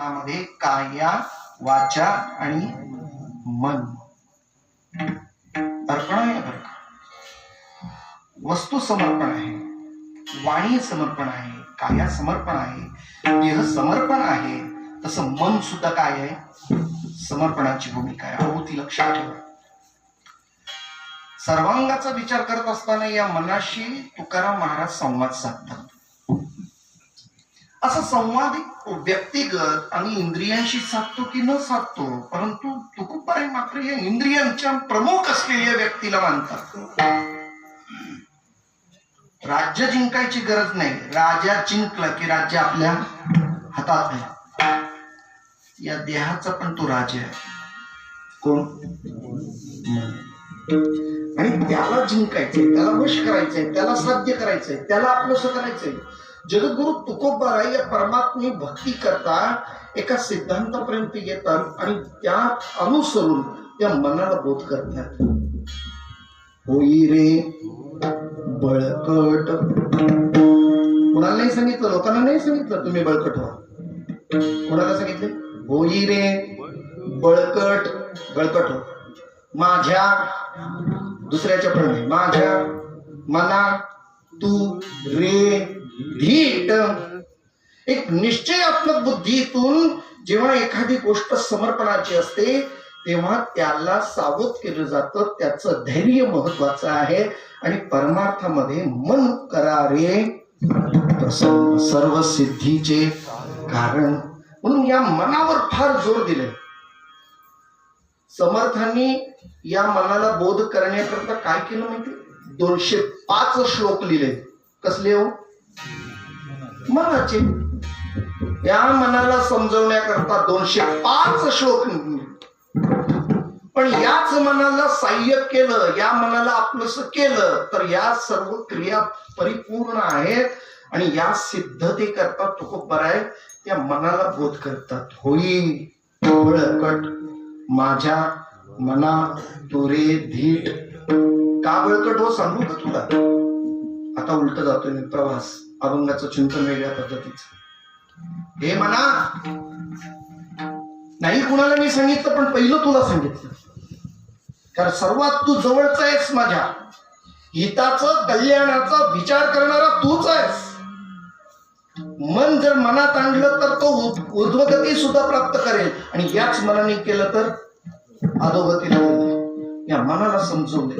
त्यामध्ये काया वाचा आणि मन. अर्पण आहे वस्तू समर्पण आहे वाणी समर्पण आहे काया समर्पण आहे देह समर्पण आहे तसं मन सुद्धा काय आहे? समर्पणाची भूमिका आहे. अहो ती लक्षात ठेवा. सर्वांगाचा विचार करत असताना या मनाशी तुकाराम महाराज संवाद साधतात. असं संवाद व्यक्तिगत आणि इंद्रियांशी साधतो की न साधतो परंतु तुकोबाई मात्र या इंद्रियांच्या प्रमुख असलेल्या व्यक्तीला मानतात. राज्य जिंकायची गरज नाही. राजा जिंकला की राज्य आपल्या हातात आहे. या देहाचा पण तो राजा आहे. कोण? आणि त्याला जिंकायचंय त्याला वश करायचंय त्याला साध्य करायचंय त्याला आपलंसं करायचंय. जगद्गुरु तुकोबाराय या परमात्मी भक्ती करता एका सिद्धांतापर्यंत येतात आणि त्या अनुसरून त्या मनाला बोध करतात होई रे बळकट. कोणाला नाही सांगितलं? लोकांना नाही सांगितलं तुम्ही बळकट व्हा. कोणाला सांगितले? होई रे बळकट. बळकट हो माझ्या दुसऱ्याच्या प्रमाणे माझ्या मना तू रे धीट एक निश्चयात्मक बुद्धीतून जेव्हा एखादी गोष्ट समर्पणाची असते तेव्हा त्याला सावध केलं जातं. त्याचं धैर्य महत्वाचं आहे. आणि परमार्थामध्ये मन करारे प्रसन्न सर्व सिद्धीचे कारण. म्हणून या मनावर फार जोर दिले समर्थांनी या मनाला बोध करण्याकरता काय केलं माहिती? दोनशे पाच श्लोक लिहिले. कसले हो? मनाचे. या मनाला समजवण्याकरता दोनशे पाच श्लोक पण याच मनाला सहाय्य केलं या मनाला आपलंस केलं तर या सर्व क्रिया परिपूर्ण आहेत आणि या सिद्धते करता तुकोबर आहे त्या मनाला बोध करतात. होई बळकट माझ्या मना तुरे धीट का बळकट हो सांगू का तुला? आता उलट जातोय मी प्रवास. अभंगाचं चिंतन वेगळ्या पद्धतीचं. हे म्हणा नाही कुणाला मी सांगितलं पण पहिलं तुला सांगितलं. कारण सर्वात तू जवळचा आहेस माझ्या. हिताचं कल्याणाचा विचार करणारा तूच आहेस. मन जर मनात आणलं तर तो उद्वगती सुद्धा प्राप्त करेल. आणि याच मनाने केलं तर अधोगतीला मी मनाला समजून दे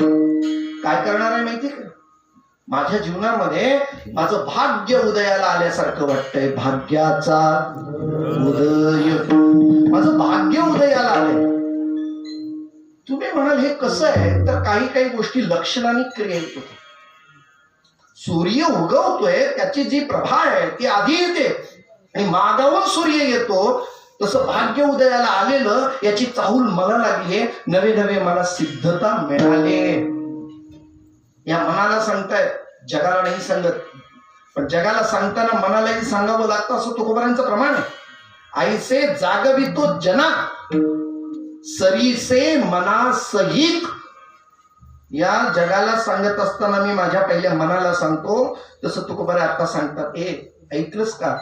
काय करणार आहे माहिती का? माझ्या जीवनामध्ये माझं भाग्य उदयाला आल्यासारखं वाटतंय. भाग्याचा उदय माझं भाग्य उदयाला आलंय. तुम्ही म्हणाल हे कसं आहे? तर काही काही गोष्टी लक्षणाने क्रिएट होतात. सूर्य उगवतोय त्याची जी प्रभा आहे ती आधी येते. आणि मागावर सूर्य येतो तसं भाग्य उदयाला आलेलं याची चाहूल मला लागली नवे नवे मला सिद्धता मिळाले या मनाला सांगताय जगाला नाही सांगत. पण जगाला सांगताना मनालाही सांगावं लागतं असं तुकोबारांचं प्रमाण आहे. आईसे जागवितो जना सरीसे मना सहित. या जगाला सांगत असताना मी माझ्या पहिल्या मनाला सांगतो तसं तुकोबारे आता सांगतात ए ऐकलंस का?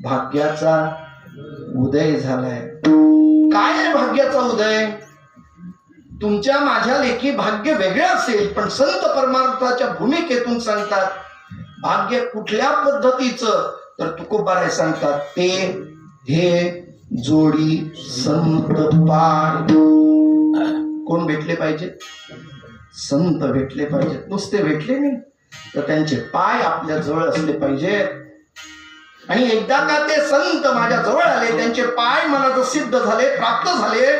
भाग्याचा उदय झालाय. काय आहे भाग्याचा उदय? तुमच्या माझ्या लेखी भाग्य वेगळे असेल पण संत परमार्थाच्या भूमिकेतून सांगतात भाग्य कुठल्या पद्धतीचं? तर तुकोबाराय सांगतात ते हे जोडी संत पार. कोण भेटले पाहिजे? संत भेटले पाहिजेत. नुसते भेटले नाही तर त्यांचे पाय आपल्या जवळ असले पाहिजेत. आणि एकदा का ते संत माझ्या जवळ आले त्यांचे पाय मला जर सिद्ध झाले प्राप्त झाले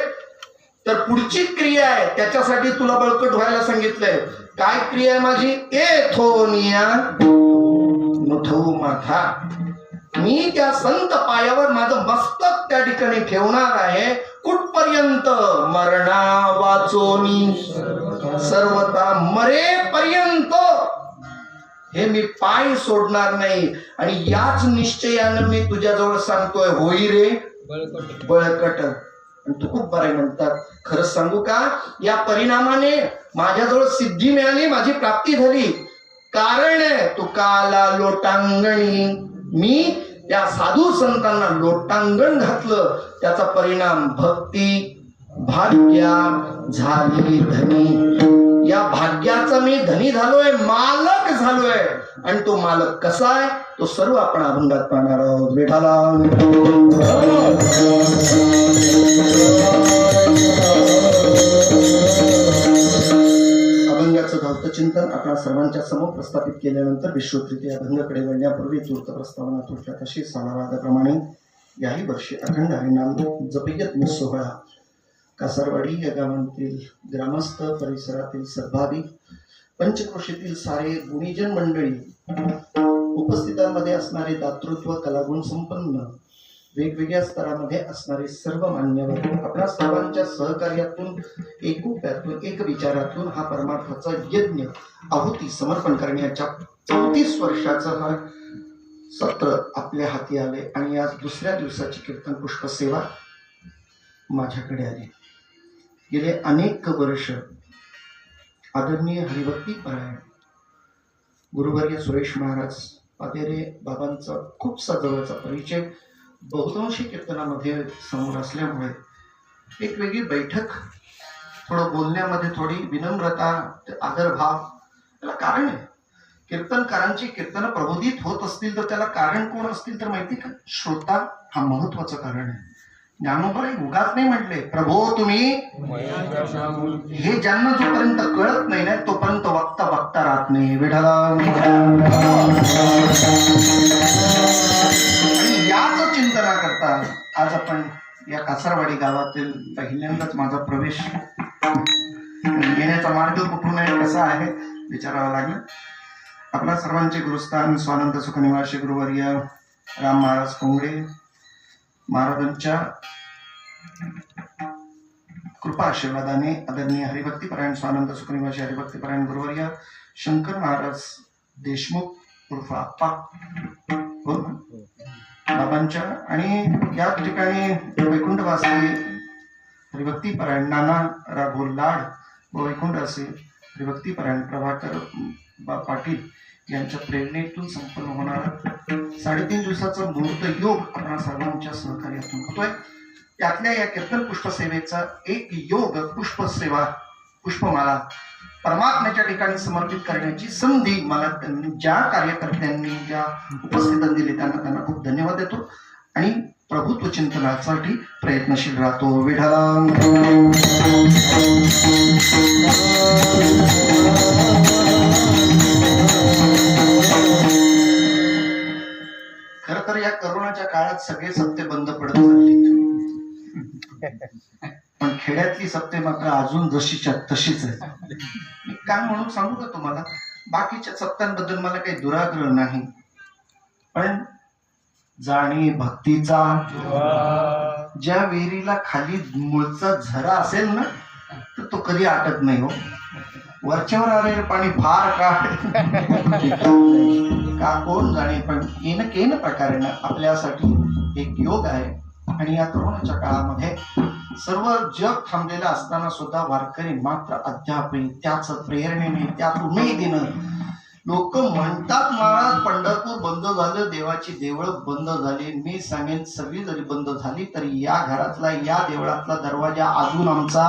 तर पुढची क्रिया आहे. त्याच्यासाठी तुला बळकट व्हायला सांगितलंय. काय क्रिया आहे माझी? ए मुठवू माथा. मी त्या संत पायावर माझं मस्तक त्या ठिकाणी ठेवणार आहे. कुठपर्यंत? मरणा वाचोनी सर्वता मरेपर्यंत. हे मी पाय सोडणार नाही. आणि याच निश्चयानं मी तुझ्याजवळ सांगतोय होई रे? बळकट. आणि तू खूप बरं म्हणतात. खरंच सांगू का? या परिणामाने माझ्याजवळ सिद्धी मिळाली माझी प्राप्ती झाली. कारण आहे तू काला लोटांगणी. मी त्या साधू संतांना लोटांगण घातलं. त्याचा परिणाम भक्ती भाग्या झाली धनी. या भाग्याचा मी धनी झालोय मालक झालोय. आणि तो मालक कसा आहे? तो सर्व आपण अभंगात पाहणार आहोत. विठाला अभंगाचं धावतं चिंतन आपल्या सर्वांच्या समोर प्रस्थापित केल्यानंतर विश्वतृतीय अभंगाकडे वळण्यापूर्वी तूर्त प्रस्तावना तुटल्या तशी सालावादाप्रमाणे याही वर्षी अखंड हरिनाम जपियत सोहळा कासारवाडी या गावांतील ग्रामस्थ परिसरातील सहभागी पंचक्रोशीतील सारे गुणीजन मंडळी उपस्थितांमध्ये असणारे दातृत्व कलागुण संपन्न वेगवेगळ्या स्तरामध्ये असणारे सर्व मान्यवर आपल्या सर्वांच्या सहकार्यातून एकोप्यातून एक विचारातून हा परमार्थाचा यज्ञ आहुती समर्पण करण्याच्या चौतीस वर्षाचा हा सत्र आपल्या हाती आले आणि आज दुसऱ्या दिवसाची कीर्तन पुष्पसेवा माझ्याकडे आली. गेले अनेक वर्ष. आदरणीय हरिभक्ती परायण. गुरुवर्य सुरेश महाराज पातेरे बाबांचा खूप जवळचा परिचय बहुतांशी कीर्तनामध्ये समोर असल्यामुळे एक वेगळी बैठक थोडं बोलण्यामध्ये थोडी विनम्रता आदरभाव त्याला कारण आहे. कीर्तनकारांची कीर्तन प्रबोधित होत असतील तर त्याला कारण कोण असतील तर माहिती का? श्रोता हा महत्वाचं कारण आहे. ज्ञानोबाई उगाच नाही म्हटले प्रभो तुम्ही हे ज्यांना जोपर्यंत कळत नाही ना तोपर्यंत वक्ता वक्ता राहत नाही. विठाला आणि याच चिंतना करता आज आपण या कासारवाडी गावातील पहिल्यांदाच माझा प्रवेश. येण्याचा मार्ग कुठून आहे कसा आहे विचारावा लागेल. आपल्या सर्वांचे गुरुस्थान स्वानंद सुखनिवासी गुरुवर्य राम महाराज कोंगडे महाराजांच्या कृपा आशीर्वादाने आदरणीय हरिभक्तीपरायण स्वानंद सुखनिवासी हरिभक्तीपरायण गुरुवर्य शंकर महाराज देशमुख उर्फ आप्पा हो? बाबांच्या आणि या ठिकाणी वैकुंठवासी हरिभक्तीपरायण नाना राघोल लाड व वैकुंठवासी हरिभक्तीपरायण प्रभाकर पाटील यांच्या प्रेरणेतून संपन्न होणारा साडेतीन दिवसाचा मुहूर्त योग आपल्या सर्वांच्या सहकार्यातून होतोय त्यातल्या या कीर्तन पुष्पसेवेचा एक योग पुष्प सेवा पुष्पमाला परमात्म्याच्या ठिकाणी समर्पित करण्याची संधी मला त्यांनी ज्या कार्यकर्त्यांनी ज्या उपस्थितांनी दिली त्यांना त्यांना खूप धन्यवाद देतो. आणि प्रभुत्व चिंतनासाठी प्रयत्नशील राहतो. विढा खर तर या करोनाच्या काळात सगळे सत्य बंद पडत चालले पण खेड्यातली सत्य मात्र अजून जशीच्या तशीच आहे मी काय म्हणून सांगू का तुम्हाला? बाकीच्या सत्यांबद्दल मला काही दुराग्रह नाही. पण जाणी भक्तीचा ज्या विहिरीला खाली मुळचा झरा असेल ना तर तो कधी आटत नाही हो. वरच्यावर आलेलं पाणी फार काळ का कोण जाणे पण येण केन प्रकारेनं आपल्यासाठी एक योग आहे. आणि या करोनाच्या काळामध्ये सर्व जग थांबलेलं असताना सुद्धा वारकरी मात्र अद्यापही त्याच प्रेरणेने त्याच उमेदीनं लोक म्हणतात महाराज पंढरपूर बंद झालं देवाची देवळं बंद झाली. मी सांगेन सगळी जरी बंद झाली तरी या घरातला या देवळातला दरवाजा अजून आमचा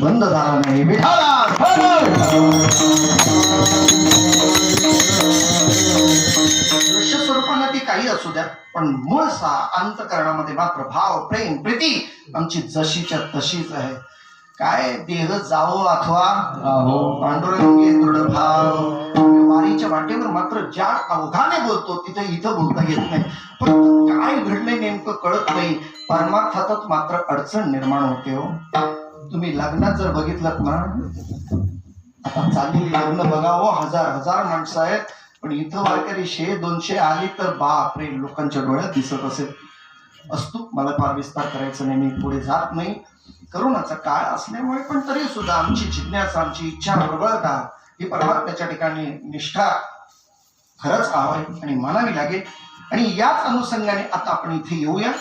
बंद झाला नाही. दृश्य स्वरूपाला ती काही असू द्या पण मूळ सा अंतकरणामध्ये मात्र भाव प्रेम प्रीती आमची जशीच्या तशीच आहे. काय देह जावो अथवा पांडुरंगी दृढ भाव. वारीच्या वाटेवर मात्र ज्या अवघाने बोलतो तिथे इथं बोलता येत नाही. पण काय घडलंय नेमकं कळत नाही. परमार्थातच मात्र अडचण निर्माण होते हो. तुम्ही लग्नात जर बघितलं ना आता चाललेली लग्न बघावं हो, हजार हजार माणसं आहेत. पण इथं वारकरी शे दोनशे आली तर बापरे लोकांच्या डोळ्यात दिसत असेल. असतो मला फार विस्तार करायचं नाही मी पुढे जात नाही. करोनाचा काळ असल्यामुळे पण तरी सुद्धा आमची जिज्ञासा आमची इच्छा प्रबळता ही परमात्म्याच्या ठिकाणी निष्ठा खरंच हवी आणि मानावी लागेल. आणि याच अनुषंगाने आता आपण इथे येऊया.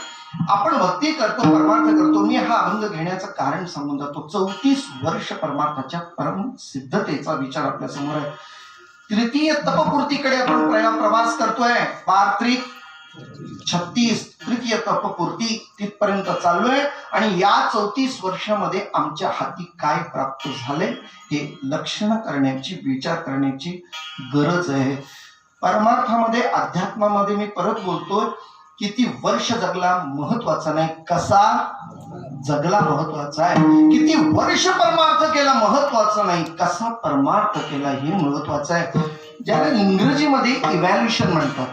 आपण भक्ती करतो परमार्थ करतो. मी हा अभंग घेण्याचं कारण सांगून जातो. चौतीस वर्ष परमार्थाच्या परम सिद्धतेचा विचार आपल्यासमोर आहे. तृतीय तपपूर्तीकडे आपण प्रवास करतोय. पार्त्रिक छत्तीस. तृतीय तपपूर्ती तिथपर्यंत चाललोय. आणि या चौतीस वर्षामध्ये आमच्या हाती काय प्राप्त झाले हे लक्षण करण्याची विचार करण्याची गरज आहे. परमार्थामध्ये अध्यात्मामध्ये मी परत बोलतोय किती वर्ष जगला महत्त्वाचा नाही. कसा? जगला महत्त्वाचा आहे. किती वर्ष परमार्थ केला महत्त्वाचा नाही कसा परमार्थ केला हे महत्वाचं आहे. ज्याला इंग्रजीमध्ये इव्हॅल्युएशन म्हणतात.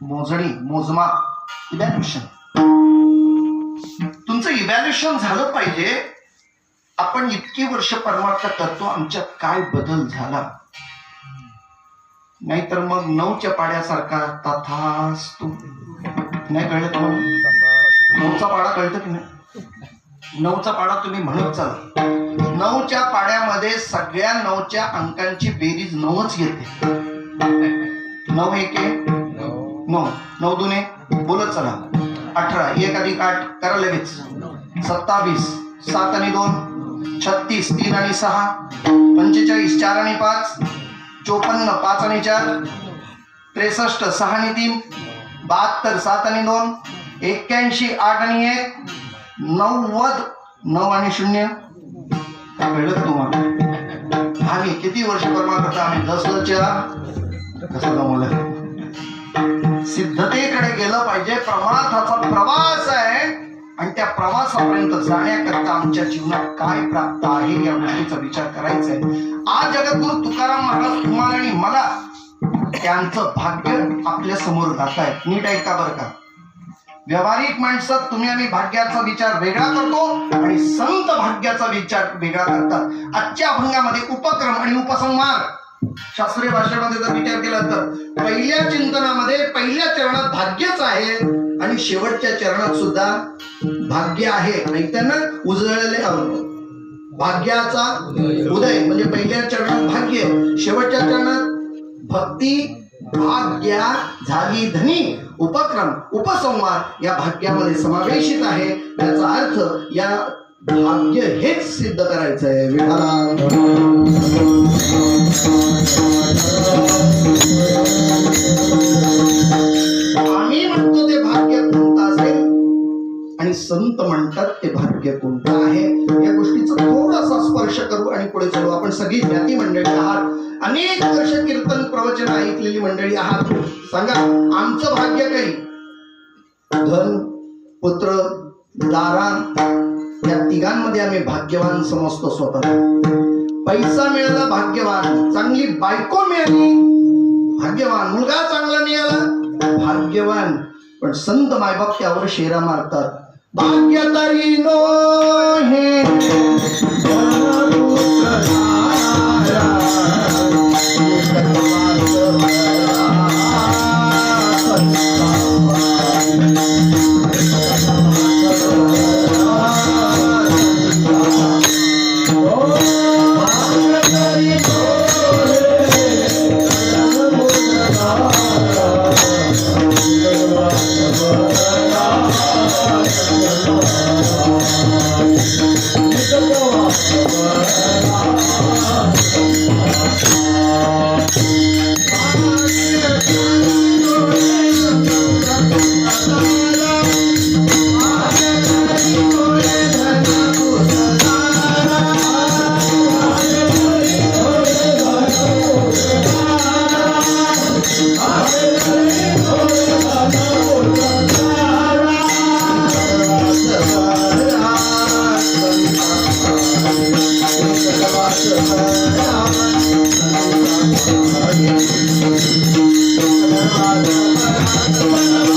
मोजणी मोजमाप इव्हॅल्युएशन तुमचं इव्हॅल्युएशन झालं पाहिजे. आपण इतकी वर्ष परमार्थ करतो आमच्यात काय बदल झाला? नाहीतर मग नऊच्या पाड्यासारखा तथास्तु. नाही कळलं तुम्हाला? नऊचा पाडा कळतं की नाही? नऊचा पाडा तुम्ही म्हणत चाल. नऊच्या पाड्यामध्ये सगळ्या नऊच्या अंकांची बेरीज नऊच येते नऊ एक नऊ. नऊ दुने बोलत चला. अठरा. एक अधिक आठ. करा लगेच. सत्तावीस. सात आणि दोन. छत्तीस. तीन आणि सहा. पंचेचाळीस. चार आणि पाच. चोपन्न. पाच आणि चार. त्रेसष्ट. सहा आणि तीन. बहात्तर. सात आणि दोन. एक्क्याऐंशी. आठ आणि एक. नव्वद नऊ आणि शून्य. मिळत तुम्हाला? आम्ही किती वर्ष करता आम्ही जसच्या कसं जमवलं सिद्धतेकडे गेलं पाहिजे. प्रमाथाचा प्रवास आहे आणि त्या प्रवासापर्यंत जाण्याकरता आमच्या जीवनात काय प्राप्त आहे या गोष्टीचा विचार करायचा आहे. आज जगद्गुरु तुकाराम महाराज तुम्हाला आणि मला त्यांचं भाग्य आपल्यासमोर जात आहे. नीट ऐका बरं का. व्यावहारिक माणसात तुम्ही आम्ही भाग्याचा विचार वेगळा करतो आणि संत भाग्याचा विचार वेगळा करतात. आजच्या अभंगामध्ये उपक्रम आणि उपसंहार. शास्त्रीय भाषेमध्ये जर विचार केला तर पहिल्या चिंतनामध्ये पहिल्या चरणात भाग्यच आहे आणि शेवटच्या चरणात सुद्धा भाग्य आहे. आणि त्यांना उजळलेले आवडतो भाग्याचा उदय म्हणजे पहिल्या चरणात भाग्य शेवटच्या चरणात भक्ती भाग्या झाली धनी. उपक्रम उपसंवाद या भाग्यामध्ये समावेशित आहे. त्याचा अर्थ या भाग्य हेच सिद्ध करायचं आहे आम्ही म्हणतो ते भाग्य कोणतं असेल? आणि संत म्हणतात ते भाग्य कोणतं आहे? या गोष्टीचा थोडासा स्पर्श करू आणि पुढे चलू. आपण सगळी ज्ञाती मंडळी आहात. अनेक वर्ष कीर्तन प्रवचन ऐकलेली मंडळी आहात. सांगा आमचं भाग्य काही धन पुत्र दारा या तिघांमध्ये आम्ही भाग्यवान समजतो स्वतः पैसा मिळाला भाग्यवान चांगली बायको मिळाली भाग्यवान. मुलगा चांगला मिळाला भाग्यवान. पण संत मायबाप त्यावर शेरा मारतात. भाग्य तरी नो हे ऐकून ठेवा बरं का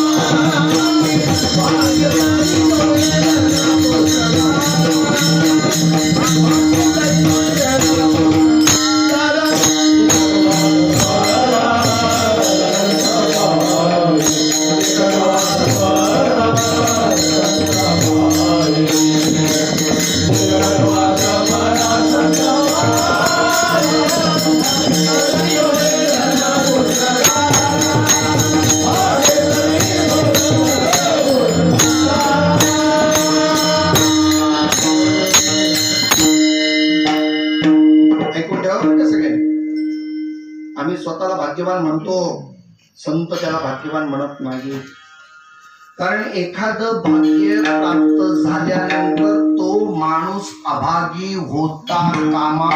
एखादं भाग्य प्राप्त झाल्यानंतर तो माणूस अभागी होता कामा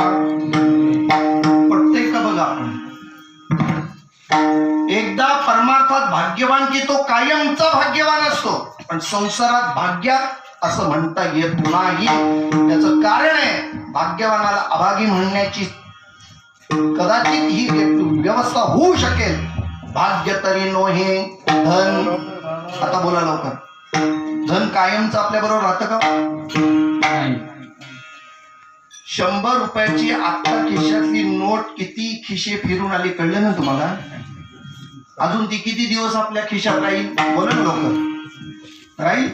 पटते का बघा. आपण एकदा परमार्थात भाग्यवान की तो कायमचा भाग्यवान असतो. पण संसारात भाग्यात असं म्हणता येत नाही. त्याचं कारण आहे भाग्यवानाला अभागी म्हणण्याची कदाचित ही व्यवस्था होऊ शकेल. भाग्य तरी नोहे धन. आता बोला लवकर. धन कायमचं आपल्या बरोबर राहतं का? शंभर रुपयाची आता खिशातली नोट किती खिशे फिरून आली कळलं ना तुम्हाला? अजून ती किती दिवस आपल्या खिशात राहील? बोला ना लवकर. राहील?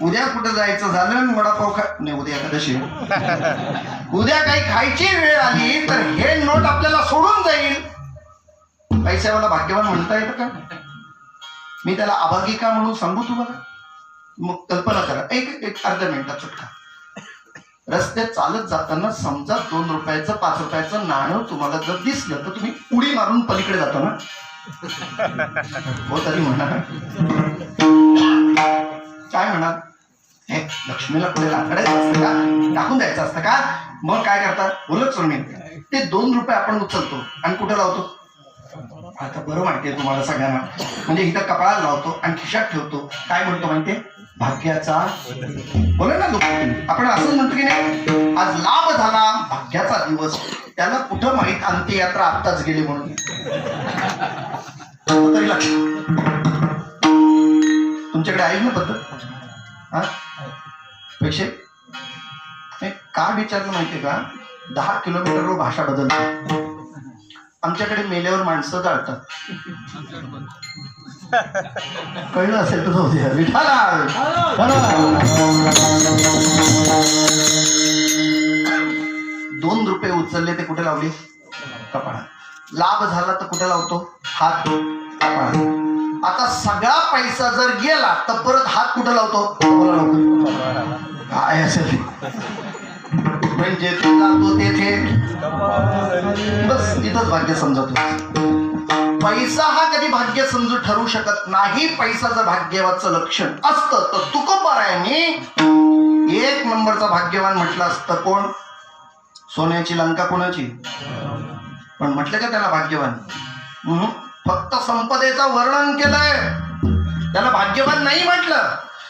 उद्या कुठं जायचं झालं वडापाव खा नाही उद्या एकादशी आहे. उद्या काही खायची वेळ आली तर हे नोट आपल्याला सोडून जाईल. पैशावाला भाग्यवान म्हणता येतं का? मी त्याला अभागी का म्हणून सांगू तुम्हाला? मग कल्पना करा एक एक अर्ध्या मिनिटात सुटका. रस्त्यात चालत जाताना समजा दोन रुपयाचं पाच रुपयाचं नाणं तुम्हाला जर दिसलं तर तुम्ही उडी मारून पलीकडे जाता ना. हो तरी म्हणा. काय म्हणाल हे लक्ष्मीला पुढे लाकडायचं असतं का? टाकून द्यायचं असतं का? मग काय करतात बोलत मी ते दोन रुपये आपण उचलतो. आणि कुठे लावतो? आता बरं वाटते तुम्हाला सगळ्यांना. म्हणजे इथं कपाळाला लावतो आणि खिशात ठेवतो. काय म्हणतो माहितीये? भाग्याचा. बोला ना लोक. आपण असंच म्हणतो की नाही आज लाभ झाला भाग्याचा दिवस. त्याला कुठं माहीत अंत्ययात्रा आत्ताच गेली म्हणून? हो, तरी लक्ष. तुमच्याकडे आहे ना पद्धत? हा? पैसे? नाही, का विचारलं माहितीये का? दहा किलोमीटरवर भाषा बदलते. आमच्याकडे मेल्यावर माणसं जाळतात. कळलं असेल तर जाऊ द्या. दोन रुपये उचलले ते कुठे लावले? कपाळा लाभ झाला तर कुठे लावतो? हात कपाळा आता सगळा पैसा जर गेला तर परत हात कुठे लावतो? काय असेल ते? म्हणजे तू लागतो तेथे बस इथंच भाग्य समजतो. पैसा हा कधी भाग्य समजू ठरू शकत नाही. पैसाचं भाग्यवाचं लक्षण असतं. तर तुकोबारायांनी एक नंबरचा भाग्यवान म्हटलं असतं कोण? सोन्याची लंका कोणाची? पण म्हटलं का त्याला भाग्यवान? हम्म. फक्त संपदेचा वर्णन केलंय. त्याला भाग्यवान नाही म्हटलं.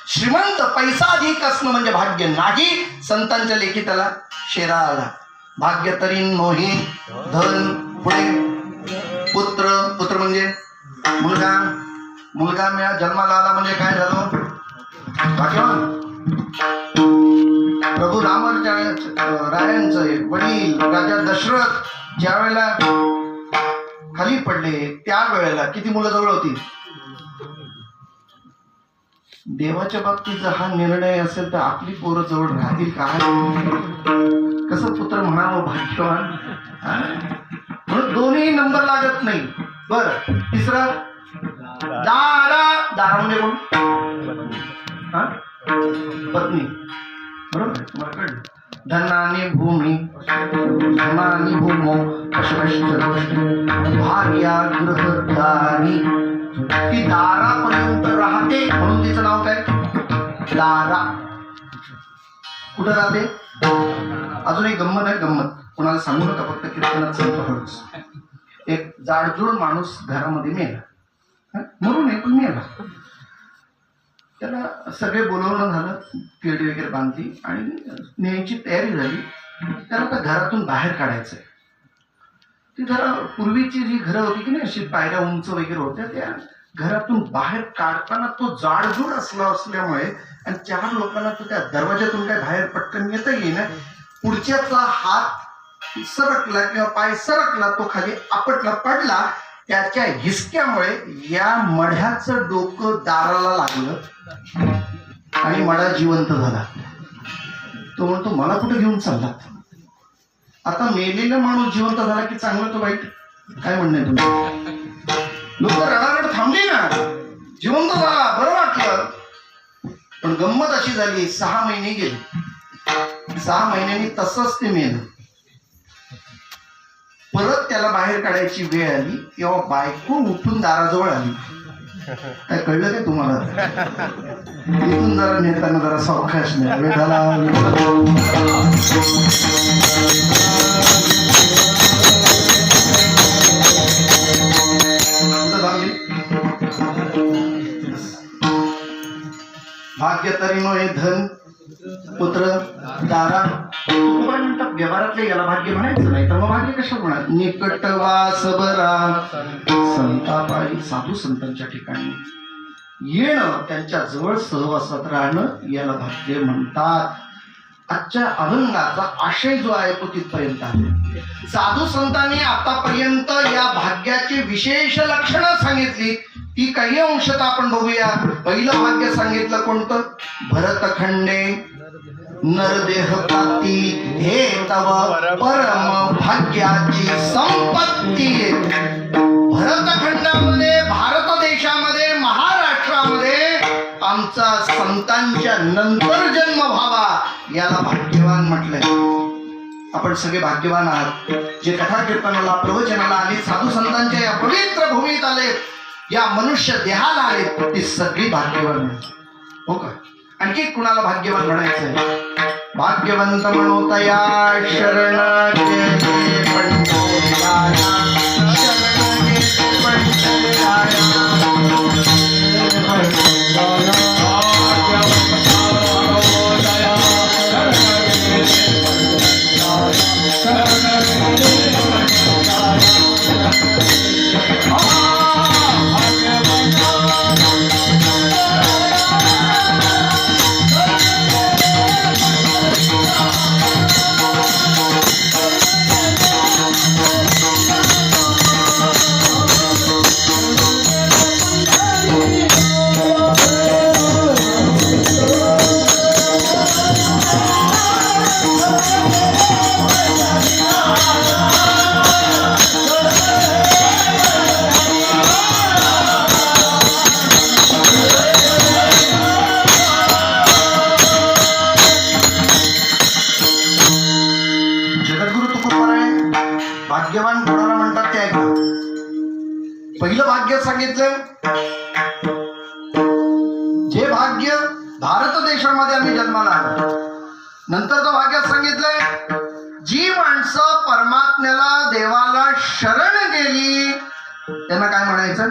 श्रीमंत पैसा अधिक असणं म्हणजे भाग्य नाही. संतांच्या लेखी त्याला शेरा आला. भाग्य तरी नोही धन पुढे पुत्र पुत्र म्हणजे? मुलगा. मुलगा मिळा जन्माला आला म्हणजे काय झालं? प्रभू रामाच्या रायांचे वडील राजा दशरथ ज्या वेळेला खाली पडले त्या वेळेला किती मुलं जवळ होती? देवाच्या बाबतीत जर हा निर्णय असेल तर आपली पोरं जवळ राहतील काय कसं पुत्र म्हणावं भाग्यवान? दोन्ही नंबर लागत नाही. बर तिसरा? दारा दारा म्हणजे कोण हा? पत्नी. बरोबर? धनाने भूमी धनाने भूमो अशकश्च भार्या गृहदारी ती दारापर्यंत राहते म्हणून तिचं नाव काय? दारा. कुठं राहते? अजून एक गंमत आहे गंमत. कोणाला सांगू नका फक्त कीर्तनात सांगतो एक जाडजूड माणूस घरामध्ये मेला. म्हणून एक मेला. त्याला सगळे बोलवणं झालं केळी वगैरे बांधली आणि न्यायची तयारी झाली. त्याला आता घरातून बाहेर काढायचंय. ती जरा पूर्वीची जी घरं होती की नाही अशी पायऱ्या उंच वगैरे होत्या त्या घरातून बाहेर काढताना तो जाडजूड असला असल्यामुळे आणि चार लोकांना तो त्या दरवाज्यातून काय बाहेर पटकन येता येईना पुढच्याचा हात सरकला किंवा पाय सरकला तो खाली आपटला पडला त्याच्या हिसक्यामुळे या मढ्याचं डोकं दाराला लागलं आणि मडा जिवंत झाला. तो म्हणतो मला कुठे घेऊन चालला आता मेलेला माणूस जिवंत झाला की चांगलं तो वाईट? काय म्हणणं आहे तुमचं? लोक रडारड थांबली ना. जिवंत झाला बरं वाटलं. पण गंमत अशी झाली सहा महिने गेले. सहा महिन्यांनी तसंच ते मेलं. परत त्याला बाहेर काढायची वेळ आली तेव्हा बायको उठून दाराजवळ आली. काय कळलं काय तुम्हाला? इथून जरा नेताना जरा सावकाश नाही वेळ झाला. भाग्य तरी नो हे धन पुत्र दारा व्यवहारातले याला भाग्य म्हणायचं नाही तर मग भाग्य कशा म्हणा निकट वास बरा संतापाई साधू संतांच्या ठिकाणी. येणं त्यांच्या जवळ सहवासात राहणं याला भाग्य म्हणतात. आजच्या अभंगाचा आशय जो आहे तो तिथपर्यंत आहे. साधू संतांनी आतापर्यंत या भाग्याची विशेष लक्षणं सांगितली. ती काही अंशत आपण बघूया. पहिलं भाग्य सांगितलं कोणतं? भरतखंडे. नरदेह प्राप्ती हे तव परम भाग्याची संपत्ती. भरतखंडामध्ये भारत देशामध्ये महाराष्ट्रामध्ये आमचा संतांच्या नंतर जन्म व्हावा. याला भाग्यवान म्हटलंय. आपण सगळे भाग्यवान आहात. जे कथा कीर्तनाला प्रवचनाला आणि साधू संतांच्या या पवित्र भूमीत आले या मनुष्य देहाला आले ती सगळी भाग्यवान आहेत. हो का? आणखी कुणाला भाग्यवान म्हणायचंय? भाग्यवंत म्हणूतया शरण शरण आम्ही जन्माला आलो नंतर तो भाग्यात सांगितलंय जी माणसं परमात्म्याला देवाला शरण गेली त्यांना काय म्हणायचं?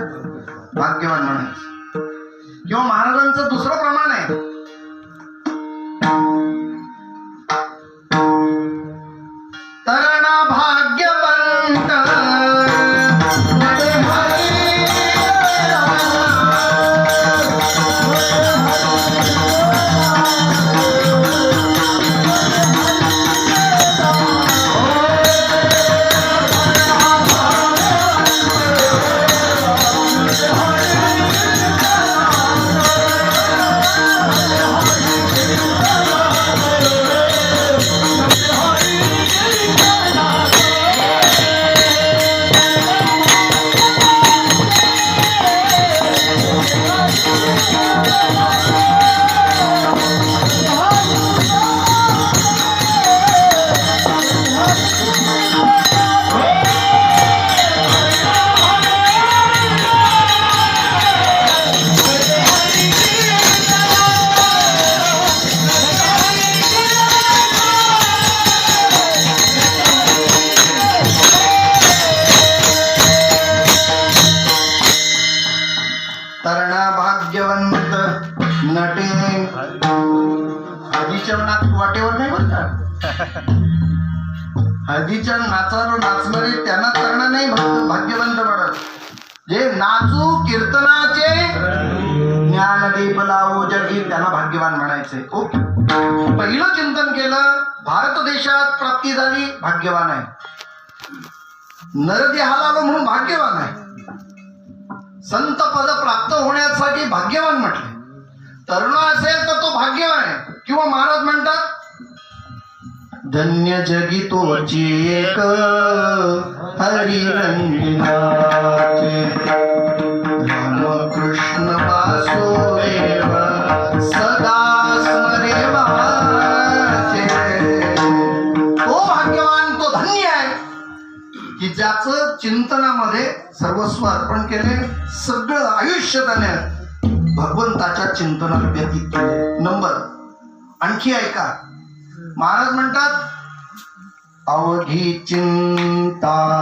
भाग्यवान म्हणायचं. किंवा महाराजांचं दुसरं प्रमाण कीर्तनाचे ज्ञानदीप लावो जगी त्यांना भाग्यवान म्हणायचे. पहिलं चिंतन केलं भारत देशात प्राप्ती झाली भाग्यवान आहे. नरदेहाला आलो म्हणून भाग्यवान आहे. संत पद प्राप्त होण्यासाठी भाग्यवान म्हटले. तरुण असेल तर तो भाग्यवान आहे. किंवा महाराज म्हणतात धन्य जगी तोची एक हरी रंगनाचे ज्याचं चिंतनामध्ये सर्वस्व अर्पण केले सगळं आयुष्य त्याने भगवंताच्या चिंतनात व्यतीत केले. नंबर आणखी ऐका. महाराज म्हणतात अवघी चिंता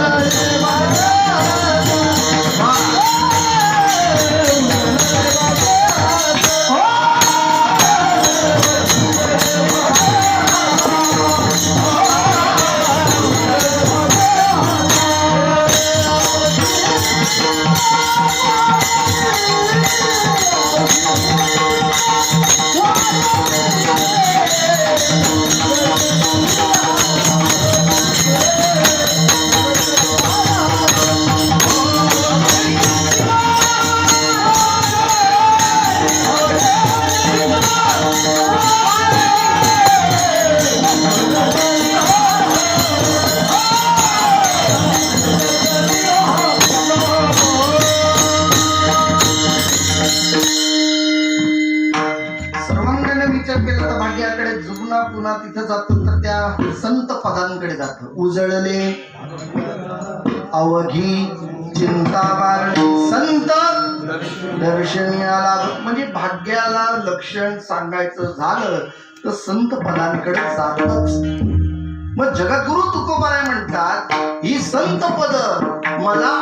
अवघी चिंता संत दर्शनी आला म्हणजे भाग्याला लक्षण सांगायचं झालं तर संत पदांकडे जातच. मग जगद्गुरु तुकोबाराय म्हणतात ही संत पद मला